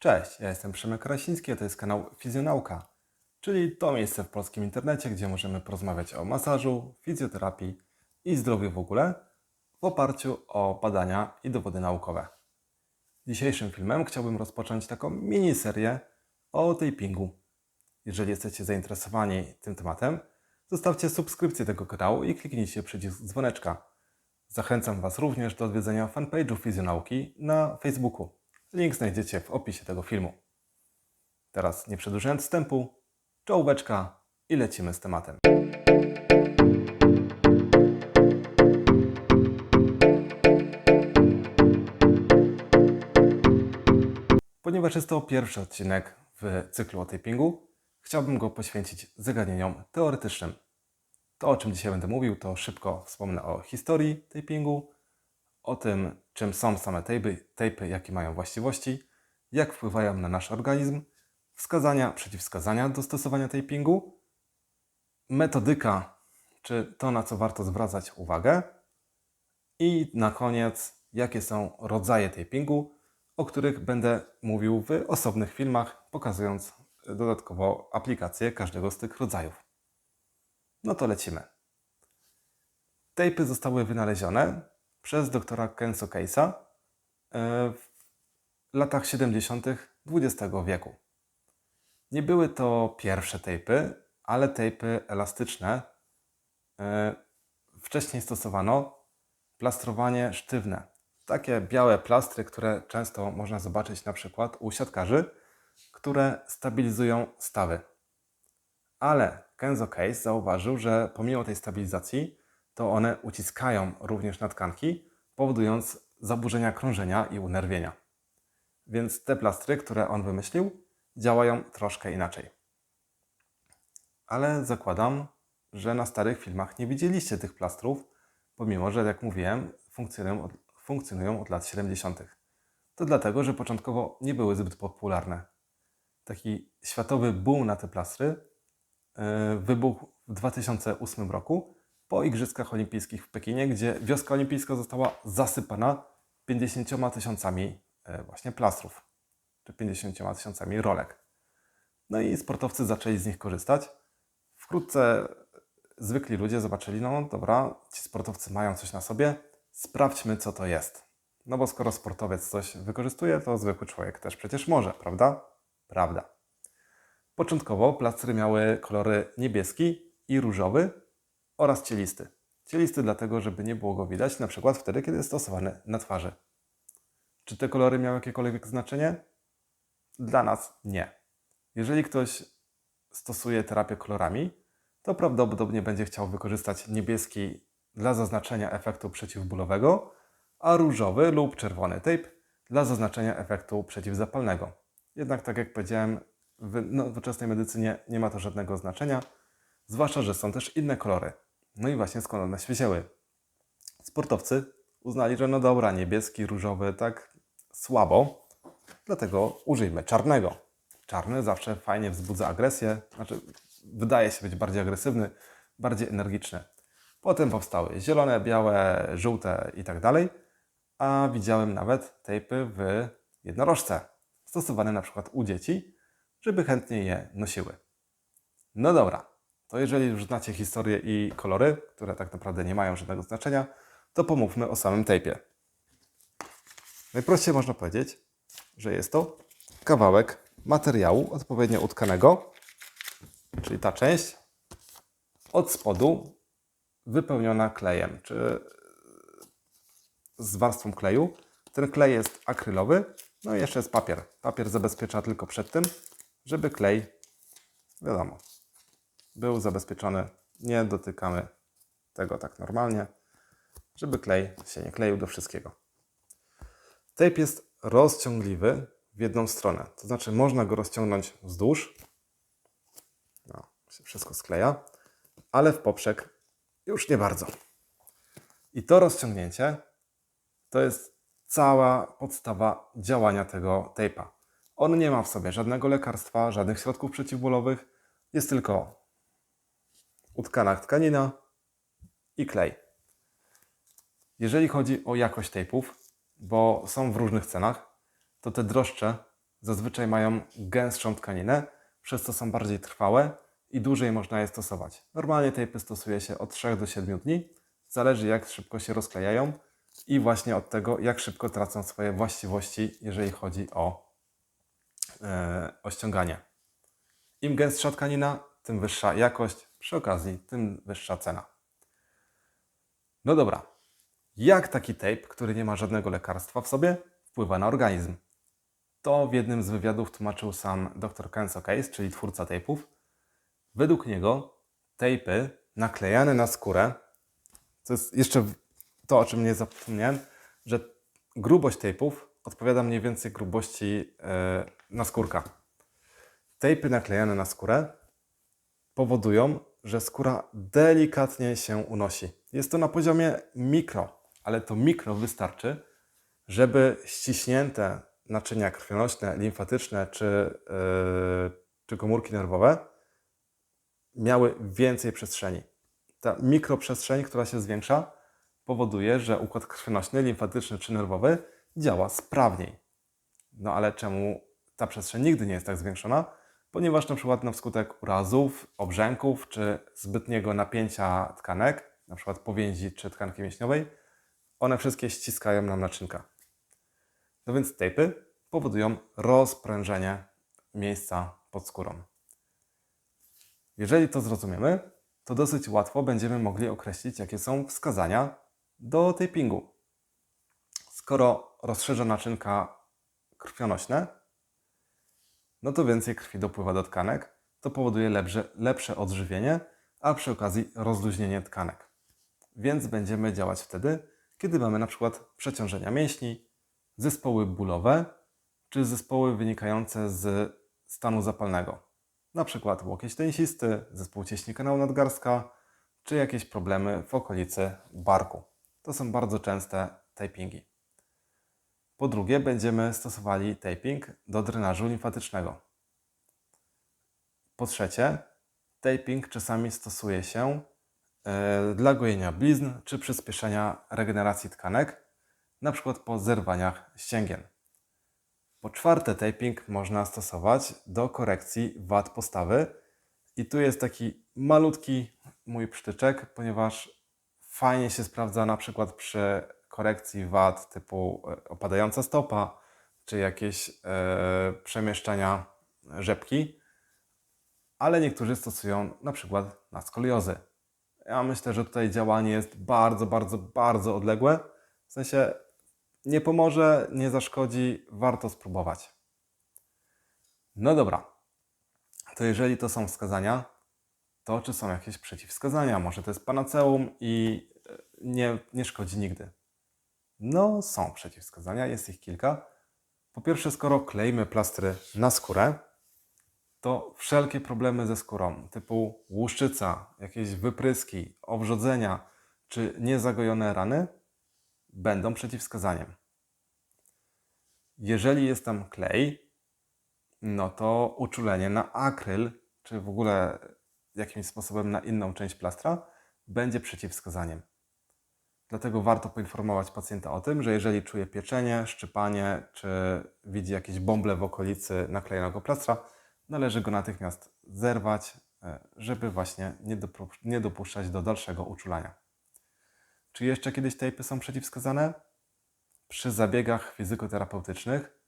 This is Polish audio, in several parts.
Cześć, ja jestem Przemek Krasiński, a to jest kanał Fizjonauka, czyli to miejsce w polskim internecie, gdzie możemy porozmawiać o masażu, fizjoterapii i zdrowiu w ogóle w oparciu o badania i dowody naukowe. Dzisiejszym filmem chciałbym rozpocząć taką miniserię o tapingu. Jeżeli jesteście zainteresowani tym tematem, zostawcie subskrypcję tego kanału i kliknijcie przycisk dzwoneczka. Zachęcam Was również do odwiedzenia fanpage'u Fizjonauki na Facebooku. Link znajdziecie w opisie tego filmu. Teraz nie przedłużając wstępu, czołóweczka i lecimy z tematem. Ponieważ jest to pierwszy odcinek w cyklu o tapingu, chciałbym go poświęcić zagadnieniom teoretycznym. To, o czym dzisiaj będę mówił, to szybko wspomnę o historii tapingu, o tym, czym są same tapy, tapy, jakie mają właściwości, jak wpływają na nasz organizm, wskazania, przeciwwskazania do stosowania tapingu, metodyka, czy to, na co warto zwracać uwagę i na koniec, jakie są rodzaje tapingu, o których będę mówił w osobnych filmach, pokazując dodatkowo aplikacje każdego z tych rodzajów. No to lecimy. Tejpy zostały wynalezione przez doktora Kenso Case'a e, w latach 70. XX wieku. Nie były to pierwsze tejpy, ale tejpy elastyczne. E, Wcześniej stosowano plastrowanie sztywne. Takie białe plastry, które często można zobaczyć na przykład u siatkarzy, które stabilizują stawy. Ale Kenzo Case zauważył, że pomimo tej stabilizacji, to one uciskają również na tkanki, powodując zaburzenia krążenia i unerwienia. Więc te plastry, które on wymyślił, działają troszkę inaczej. Ale zakładam, że na starych filmach nie widzieliście tych plastrów, pomimo że, jak mówiłem, funkcjonują od, funkcjonują od lat 70. To dlatego, że początkowo nie były zbyt popularne. Taki światowy boom na te plastry yy, wybuchł w 2008 roku po Igrzyskach Olimpijskich w Pekinie, gdzie wioska olimpijska została zasypana 50 tysiącami e, właśnie plastrów, czy 50 tysiącami rolek. No i sportowcy zaczęli z nich korzystać. Wkrótce zwykli ludzie zobaczyli, no dobra, ci sportowcy mają coś na sobie, sprawdźmy co to jest. No bo skoro sportowiec coś wykorzystuje, to zwykły człowiek też przecież może, prawda? Prawda. Początkowo plastry miały kolory niebieski i różowy oraz cielisty. Cielisty dlatego, żeby nie było go widać, na przykład wtedy, kiedy jest stosowany na twarzy. Czy te kolory miały jakiekolwiek znaczenie? Dla nas nie. Jeżeli ktoś stosuje terapię kolorami, to prawdopodobnie będzie chciał wykorzystać niebieski dla zaznaczenia efektu przeciwbólowego, a różowy lub czerwony tape dla zaznaczenia efektu przeciwzapalnego. Jednak, tak jak powiedziałem, w nowoczesnej medycynie nie ma to żadnego znaczenia, zwłaszcza, że są też inne kolory. No i właśnie skąd one się wzięły? Sportowcy uznali, że no dobra, niebieski, różowy, tak słabo, dlatego użyjmy czarnego. Czarny zawsze fajnie wzbudza agresję, znaczy wydaje się być bardziej agresywny, bardziej energiczny. Potem powstały zielone, białe, żółte i tak dalej, a widziałem nawet tejpy w jednorożce, stosowane na przykład u dzieci, żeby chętnie je nosiły. No dobra, to jeżeli już znacie historię i kolory, które tak naprawdę nie mają żadnego znaczenia, to pomówmy o samym tejpie. Najprościej można powiedzieć, że jest to kawałek materiału odpowiednio utkanego, czyli ta część od spodu wypełniona klejem, czy z warstwą kleju. Ten klej jest akrylowy, no i jeszcze jest papier. Papier zabezpiecza tylko przed tym, żeby klej, wiadomo, był zabezpieczony. Nie dotykamy tego tak normalnie, żeby klej się nie kleił do wszystkiego. Tape jest rozciągliwy w jedną stronę, to znaczy można go rozciągnąć wzdłuż. No, się wszystko skleja, ale w poprzek już nie bardzo. I to rozciągnięcie to jest cała podstawa działania tego tape'a. On nie ma w sobie żadnego lekarstwa, żadnych środków przeciwbólowych, jest tylko utkana tkanina i klej. Jeżeli chodzi o jakość tejpów, bo są w różnych cenach, to te droższe zazwyczaj mają gęstszą tkaninę, przez co są bardziej trwałe i dłużej można je stosować. Normalnie tejpy stosuje się od 3 do 7 dni, zależy jak szybko się rozklejają i właśnie od tego, jak szybko tracą swoje właściwości, jeżeli chodzi o, e, o ściąganie. Im gęstsza tkanina, tym wyższa jakość, przy okazji tym wyższa cena. No dobra, jak taki tape, który nie ma żadnego lekarstwa w sobie, wpływa na organizm? To w jednym z wywiadów tłumaczył sam dr Kenzo Case, czyli twórca tape'ów. Według niego tape'y naklejane na skórę, to jest jeszcze to, o czym nie zapomniałem, że grubość tape'ów odpowiada mniej więcej grubości e, naskórka. Tape'y naklejane na skórę powodują, że skóra delikatnie się unosi. Jest to na poziomie mikro, ale to mikro wystarczy, żeby ściśnięte naczynia krwionośne, limfatyczne czy, yy, czy komórki nerwowe miały więcej przestrzeni. Ta mikroprzestrzeń, która się zwiększa, powoduje, że układ krwionośny, limfatyczny czy nerwowy działa sprawniej. No ale czemu ta przestrzeń nigdy nie jest tak zwiększona? Ponieważ na przykład na wskutek urazów, obrzęków czy zbytniego napięcia tkanek, na przykład powięzi czy tkanki mięśniowej, one wszystkie ściskają nam naczynka. No więc tejpy powodują rozprężenie miejsca pod skórą. Jeżeli to zrozumiemy, to dosyć łatwo będziemy mogli określić, jakie są wskazania do tapingu. Skoro rozszerza naczynka krwionośne, no to więcej krwi dopływa do tkanek, to powoduje lepsze, lepsze odżywienie, a przy okazji rozluźnienie tkanek. Więc będziemy działać wtedy, kiedy mamy na przykład przeciążenia mięśni, zespoły bólowe czy zespoły wynikające z stanu zapalnego. Na przykład łokieć tęsisty, zespół cieśni kanału nadgarstka czy jakieś problemy w okolicy barku. To są bardzo częste tapingi. Po drugie, będziemy stosowali taping do drenażu limfatycznego. Po trzecie, taping czasami stosuje się e, dla gojenia blizn czy przyspieszenia regeneracji tkanek, przykład po zerwaniach ścięgien. Po czwarte, taping można stosować do korekcji wad postawy. I tu jest taki malutki mój przytyczek, ponieważ fajnie się sprawdza na przykład przy korekcji wad typu e, opadająca stopa, czy jakieś e, przemieszczania rzepki, ale niektórzy stosują na przykład na skoliozy. Ja myślę, że tutaj działanie jest bardzo, bardzo, bardzo odległe. W sensie nie pomoże, nie zaszkodzi, warto spróbować. No dobra, to jeżeli to są wskazania, to czy są jakieś przeciwwskazania? Może to jest panaceum i e, nie, nie szkodzi nigdy? No, są przeciwwskazania, jest ich kilka. Po pierwsze, skoro klejmy plastry na skórę, to wszelkie problemy ze skórą, typu łuszczyca, jakieś wypryski, owrzodzenia czy niezagojone rany, będą przeciwwskazaniem. Jeżeli jest tam klej, no to uczulenie na akryl, czy w ogóle jakimś sposobem na inną część plastra, będzie przeciwwskazaniem. Dlatego warto poinformować pacjenta o tym, że jeżeli czuje pieczenie, szczypanie, czy widzi jakieś bąble w okolicy naklejonego plastra, należy go natychmiast zerwać, e, żeby właśnie nie dopuszczać do dalszego uczulania. Czy jeszcze kiedyś tejpy są przeciwwskazane? Przy zabiegach fizykoterapeutycznych,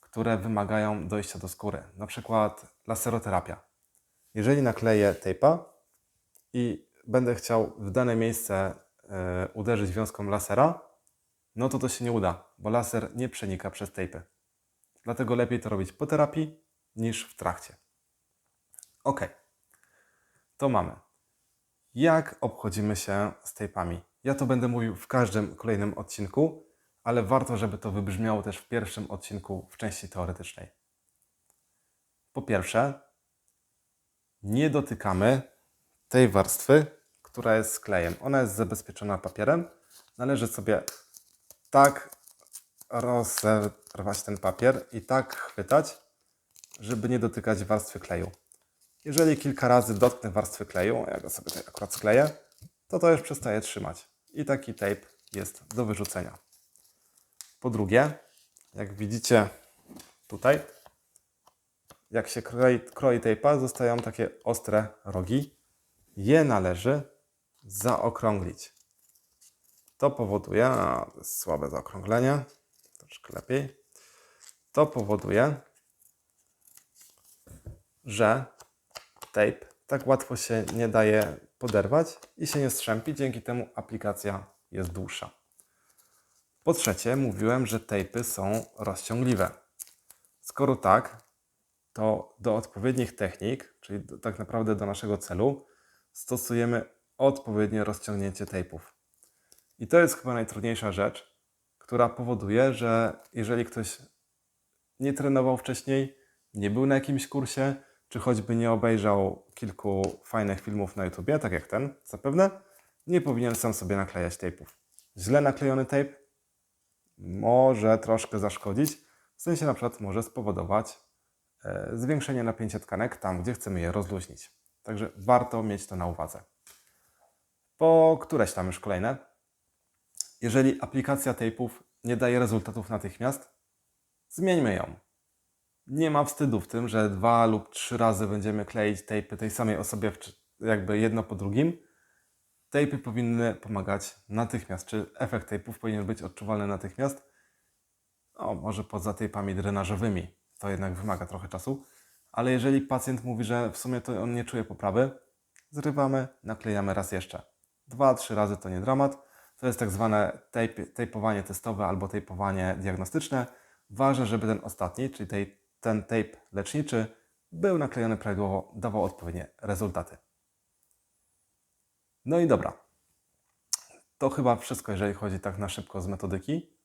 które wymagają dojścia do skóry, na przykład laseroterapia. Jeżeli nakleję tejpa i będę chciał w dane miejsce uderzyć wiązką lasera, no to to się nie uda, bo laser nie przenika przez tejpy. Dlatego lepiej to robić po terapii niż w trakcie. Ok, to mamy. Jak obchodzimy się z tejpami? Ja to będę mówił w każdym kolejnym odcinku, ale warto, żeby to wybrzmiało też w pierwszym odcinku w części teoretycznej. Po pierwsze, nie dotykamy tej warstwy, która jest z klejem. Ona jest zabezpieczona papierem. Należy sobie tak rozerwać ten papier i tak chwytać, żeby nie dotykać warstwy kleju. Jeżeli kilka razy dotknę warstwy kleju, ja go sobie tutaj akurat skleję, to to już przestaje trzymać. I taki tape jest do wyrzucenia. Po drugie, jak widzicie tutaj, jak się kroi, kroi tape'a, zostają takie ostre rogi. Je należy zaokrąglić. To powoduje, a słabe zaokrąglenie, troszkę lepiej. To powoduje, że tape tak łatwo się nie daje poderwać i się nie strzępi, dzięki temu aplikacja jest dłuższa. Po trzecie, mówiłem, że tape'y są rozciągliwe. Skoro tak, to do odpowiednich technik, czyli tak naprawdę do naszego celu, stosujemy odpowiednie rozciągnięcie tape'ów. I to jest chyba najtrudniejsza rzecz, która powoduje, że jeżeli ktoś nie trenował wcześniej, nie był na jakimś kursie, czy choćby nie obejrzał kilku fajnych filmów na YouTubie, tak jak ten, zapewne nie powinien sam sobie naklejać tape'ów. Źle naklejony tape może troszkę zaszkodzić, w sensie na przykład może spowodować e, zwiększenie napięcia tkanek tam, gdzie chcemy je rozluźnić. Także warto mieć to na uwadze. Po któreś tam już kolejne. Jeżeli aplikacja tape'ów nie daje rezultatów natychmiast, zmieńmy ją. Nie ma wstydu w tym, że dwa lub trzy razy będziemy kleić tape'y tej samej osobie, jakby jedno po drugim. Tape'y powinny pomagać natychmiast. Czy efekt tape'ów powinien być odczuwalny natychmiast? O, może poza tape'ami drenażowymi. To jednak wymaga trochę czasu. Ale jeżeli pacjent mówi, że w sumie to on nie czuje poprawy, zrywamy, naklejamy raz jeszcze. Dwa, trzy razy to nie dramat. To jest tak zwane tape, tejpowanie testowe albo tejpowanie diagnostyczne. Ważne, żeby ten ostatni, czyli tej, ten tape leczniczy, był naklejony prawidłowo, dawał odpowiednie rezultaty. No i dobra. To chyba wszystko, jeżeli chodzi tak na szybko z metodyki.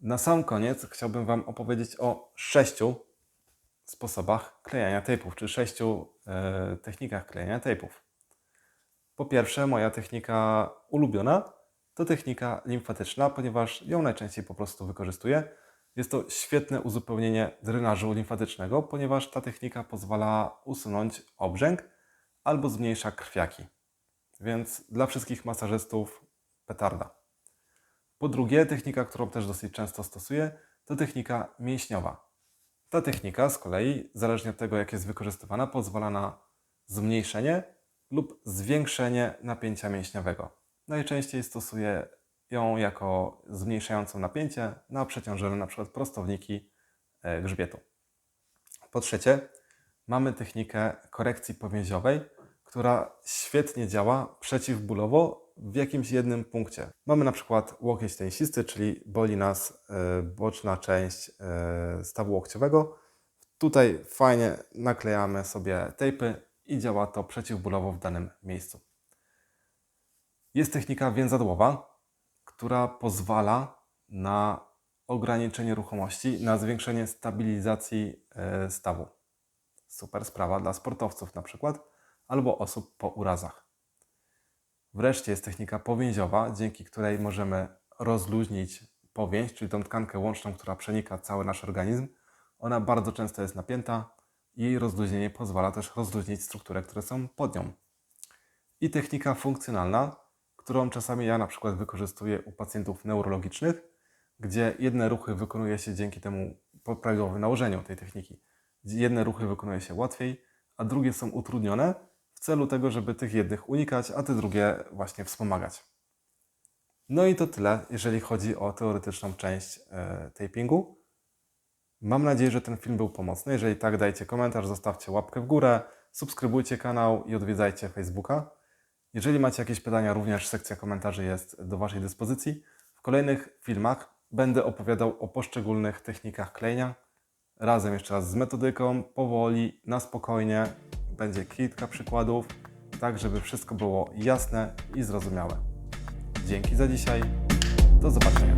Na sam koniec chciałbym Wam opowiedzieć o sześciu sposobach klejenia tape'ów, czy sześciu e, technikach klejenia tape'ów. Po pierwsze, moja technika ulubiona to technika limfatyczna, ponieważ ją najczęściej po prostu wykorzystuję. Jest to świetne uzupełnienie drenażu limfatycznego, ponieważ ta technika pozwala usunąć obrzęk albo zmniejsza krwiaki. Więc dla wszystkich masażystów petarda. Po drugie, technika, którą też dosyć często stosuję, to technika mięśniowa. Ta technika z kolei, zależnie od tego jak jest wykorzystywana, pozwala na zmniejszenie lub zwiększenie napięcia mięśniowego. Najczęściej stosuję ją jako zmniejszającą napięcie na przeciążone np. prostowniki e, grzbietu. Po trzecie, mamy technikę korekcji powięziowej, która świetnie działa przeciwbólowo w jakimś jednym punkcie. Mamy na przykład łokieć tenisisty, czyli boli nas e, boczna część e, stawu łokciowego. Tutaj fajnie naklejamy sobie tejpy i działa to przeciwbólowo w danym miejscu. Jest technika więzadłowa, która pozwala na ograniczenie ruchomości, na zwiększenie stabilizacji e, stawu. Super sprawa dla sportowców na przykład, albo osób po urazach. Wreszcie jest technika powięziowa, dzięki której możemy rozluźnić powięź, czyli tą tkankę łączną, która przenika cały nasz organizm. Ona bardzo często jest napięta jej rozluźnienie pozwala też rozluźnić struktury, które są pod nią. I technika funkcjonalna, którą czasami ja na przykład wykorzystuję u pacjentów neurologicznych, gdzie jedne ruchy wykonuje się dzięki temu prawidłowym nałożeniu tej techniki. Jedne ruchy wykonuje się łatwiej, a drugie są utrudnione w celu tego, żeby tych jednych unikać, a te drugie właśnie wspomagać. No i to tyle, jeżeli chodzi o teoretyczną część e, tapingu. Mam nadzieję, że ten film był pomocny. Jeżeli tak, dajcie komentarz, zostawcie łapkę w górę, subskrybujcie kanał i odwiedzajcie Facebooka. Jeżeli macie jakieś pytania, również sekcja komentarzy jest do Waszej dyspozycji. W kolejnych filmach będę opowiadał o poszczególnych technikach klejenia. Razem jeszcze raz z metodyką, powoli, na spokojnie. Będzie kilka przykładów, tak żeby wszystko było jasne i zrozumiałe. Dzięki za dzisiaj. Do zobaczenia.